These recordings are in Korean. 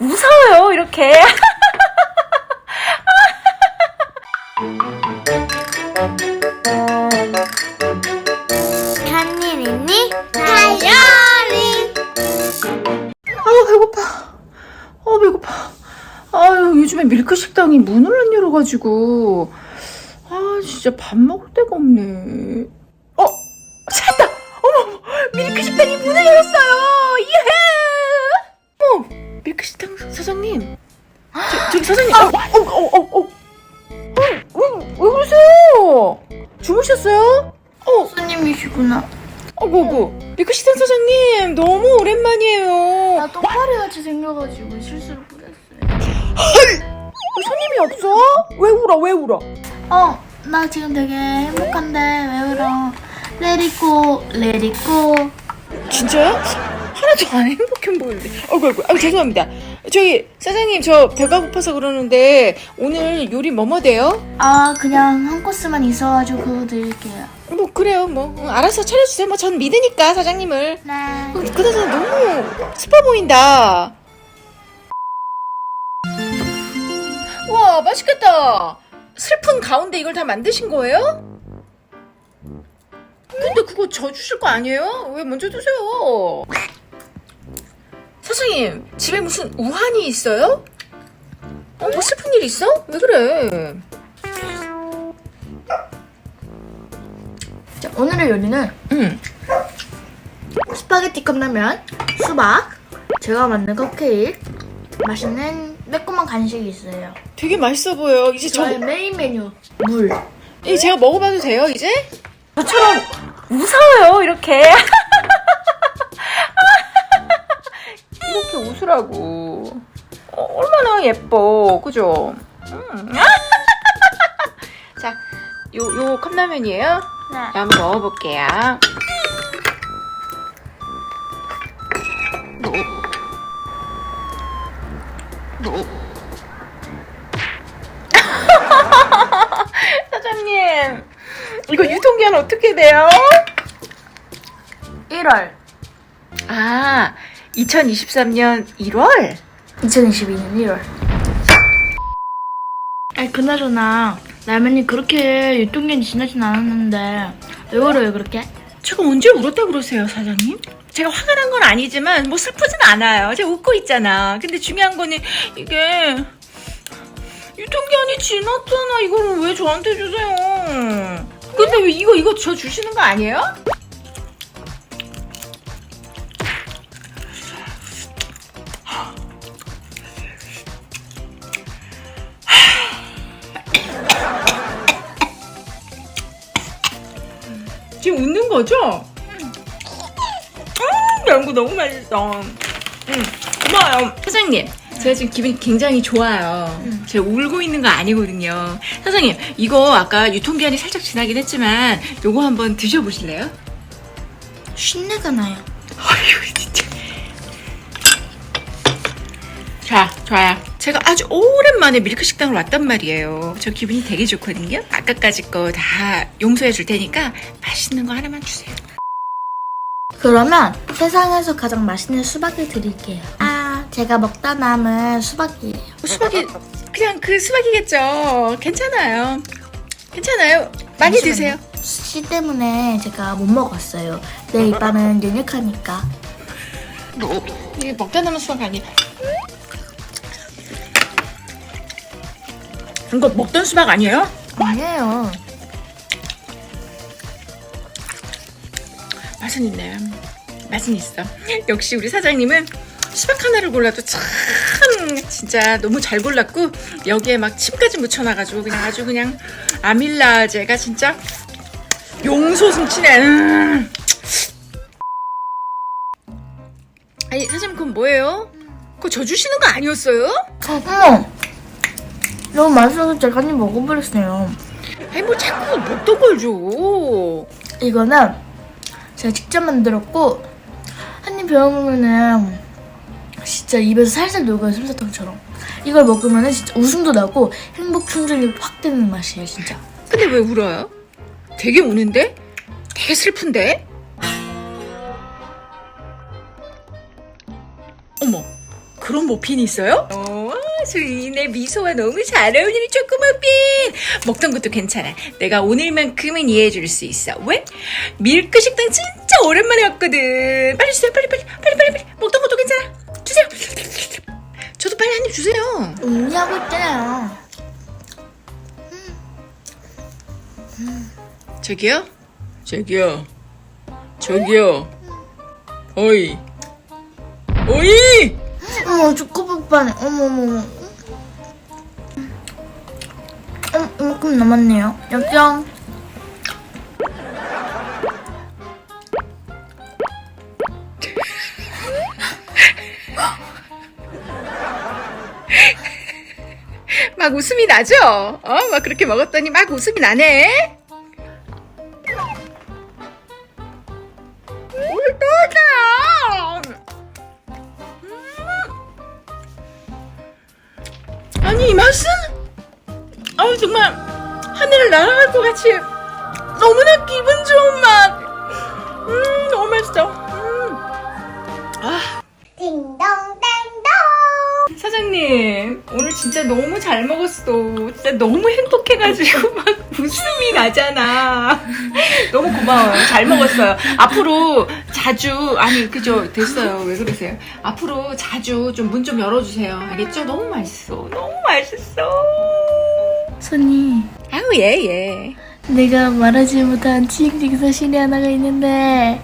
웃어요, 이렇게. 간일 있니? 다이어리 아 배고파. 아 배고파. 아유 요즘에 밀크 식당이 문을 안 열어가지고 아 진짜 밥 먹을 데가 없네. 어 찾았다. 어머 어머 밀크 식당이 문을 열었어요. 예. 어머 밀크 식당 사장님. 저, 저기 사장님. 어, 어어어 어, 어, 어. 왜, 왜 그러세요? 주무셨어요? 어, 손님이시구나 어구구. 밀크 식당 사장님 너무 오랜만이에요. 나 똥파리 같이 생겨가지고 실수로 뿌렸어요 손님이 없어? 왜 울어? 왜 울어? 어, 나 지금 되게 행복한데 왜 울어 레리꼬 레리꼬 진짜요? 하나도 안 행복해 보이는데. 어구, 어구, 아유, 죄송합니다. 저기, 사장님, 저 배가 고파서 그러는데, 오늘 요리 뭐뭐 돼요? 아 그냥 한 코스만 있어가지고 그거 드릴게요 뭐, 그래요, 뭐. 응, 알아서 차려주세요. 뭐, 전 믿으니까, 사장님을. 네 어, 그나저나 너무 스파 보인다. 와, 맛있겠다. 슬픈 가운데 이걸 다 만드신 거예요? 근데 그거 저 주실 거 아니에요? 왜 먼저 드세요? 사장님, 집에 무슨 우환이 있어요? 어, 뭐 슬픈 일 있어? 왜 그래? 자, 오늘의 요리는 응. 스파게티 컵라면 수박 제가 만든 컵케이크 맛있는 매콤한 간식이 있어요 되게 맛있어 보여. 이제 저, 저의 메인 메뉴 물 이제 제가 먹어봐도 돼요, 이제? 저처럼 웃어요, 이렇게. 웃으라고. 어, 얼마나 예뻐, 그죠? 음. 자, 요, 요 컵라면이에요? 네. 한번 먹어볼게요. 사장님, 이거 유통기한 어떻게 돼요? 1월 아, 2023년 1월? 2022년 1월 아니 그나저나 라면이 그렇게 유통기한이 지나진 않았는데 왜 그래요 그렇게? 제가 언제 울었다 그러세요, 사장님? 제가 화가 난 건 아니지만 뭐 슬프진 않아요. 제가 웃고 있잖아. 근데 중요한 거는 이게 유통기한이 지났잖아. 이거를 왜 저한테 주세요? 근데 왜 이거 이거 저 주시는 거 아니에요? 웃는 거죠? 음, 양구 너무 맛있어. 음, 고마워요. 사장님, 제가 지금 기분이 굉장히 좋아요. 제가 울고 있는 거 아니거든요. 사장님, 이거 아까 유통기한이 살짝 지나긴 했지만, 요거 한번 드셔보실래요? 쉰내가 나요 아유, 진짜. 자, 좋아요. 제가 아주 오랜만에 밀크 식당을 왔단 말이에요. 저 기분이 되게 좋거든요. 아까까지 거 다 용서해 줄 테니까 맛있는 거 하나만 주세요. 그러면 세상에서 가장 맛있는 수박을 드릴게요 아 제가 먹다 남은 수박이에요 수박이 그냥 그 수박이겠죠. 괜찮아요. 괜찮아요. 많이 드세요. 씨 때문에 제가 못 먹었어요 내일 밤은 연약하니까 이게 먹다 남은 수박 아니에요. 이거 먹던 수박 아니에요? 아니에요 맛은 있네. 맛은 있어. 역시 우리 사장님은 수박 하나를 골라도 참 진짜 너무 잘 골랐고 여기에 막 침까지 묻혀놔가지고 그냥 아주 그냥 아밀라제가 진짜 용솟음치네. 음. 아니 사장님 그건 뭐예요? 그거 저 주시는 거 아니었어요? 어머 너무 맛있어서 제가 한입 먹어버렸어요 아니 뭐 자꾸 먹던 걸 줘. 이거는 제가 직접 만들었고 한입 베어먹으면은 진짜 입에서 살살 녹아요 솜사탕처럼 이걸 먹으면은 진짜 웃음도 나고 행복 충전이 확 되는 맛이에요 진짜 근데 왜 울어요? 되게 우는데? 되게 슬픈데? 어머, 그런 머핀이 있어요? 어, 수인의 미소와 너무 잘 어울리는 초코 머핀. 먹던 것도 괜찮아. 내가 오늘만큼은 이해해 줄 수 있어. 왜? 밀크 식당 진짜 오랜만에 왔거든. 빨리 주세요. 빨리 빨리 빨리 빨리 빨리. 먹던 것도 괜찮아. 주세요. 저도 빨리 한 입 주세요. 음미하고 있잖아요. 저기요? 저기요. 저기요. 어이. 어이! 어머, 초코빵 어머, 어머, 어머. 음, 이만큼 남았네요. 여경. 막 웃음이 나죠? 어? 막 그렇게 먹었더니 막 웃음이 나네? 아니 이 맛은? 아우 정말 하늘을 날아갈 것 같이 너무나 기분 좋은 맛. 음 너무 맛있어. 음. 아 사장님 오늘 진짜 너무 잘 먹었어. 진짜 너무 행복해가지고 막 웃음이 나잖아. 너무 고마워요. 잘 먹었어요. 앞으로 자주 아니 그죠 됐어요. 왜 그러세요? 앞으로 자주 좀 문 좀 열어주세요. 알겠죠? 너무 맛있어. 너무 맛있어. 선이, 아우 예 예. 내가 말하지 못한 치행적인 사실이 하나가 있는데,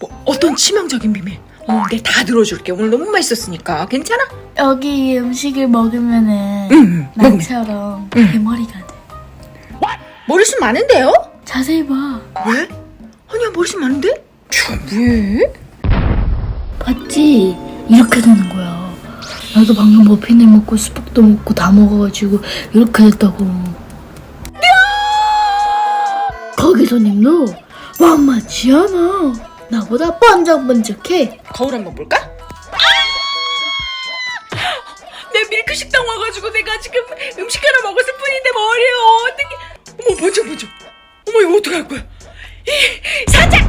뭐 어떤 치명적인 비밀? 어, 내가 다 들어줄게. 오늘 너무 맛있었으니까 괜찮아? 여기 이 음식을 먹으면은, 응. 먹으면 나처럼 대머리가 돼. 머리숱 많은데요? 자세히 봐. 왜? 아니야 머리숱 많은데? 저 왜? 봤지? 이렇게 되는 거야. 나도 방금 머핀을 먹고 수박도 먹고 다 먹어가지고 이렇게 됐다고. 거기 손님도 만만치 않아. 나보다 번쩍번쩍해. 거울 한번 볼까? 내 밀크 식당 와가지고 내가 지금 음식 하나 먹었을 뿐인데 머리에 어떻게? 어머 번쩍 번쩍. 어머 이거 어떡할 거야? 이, 사장님!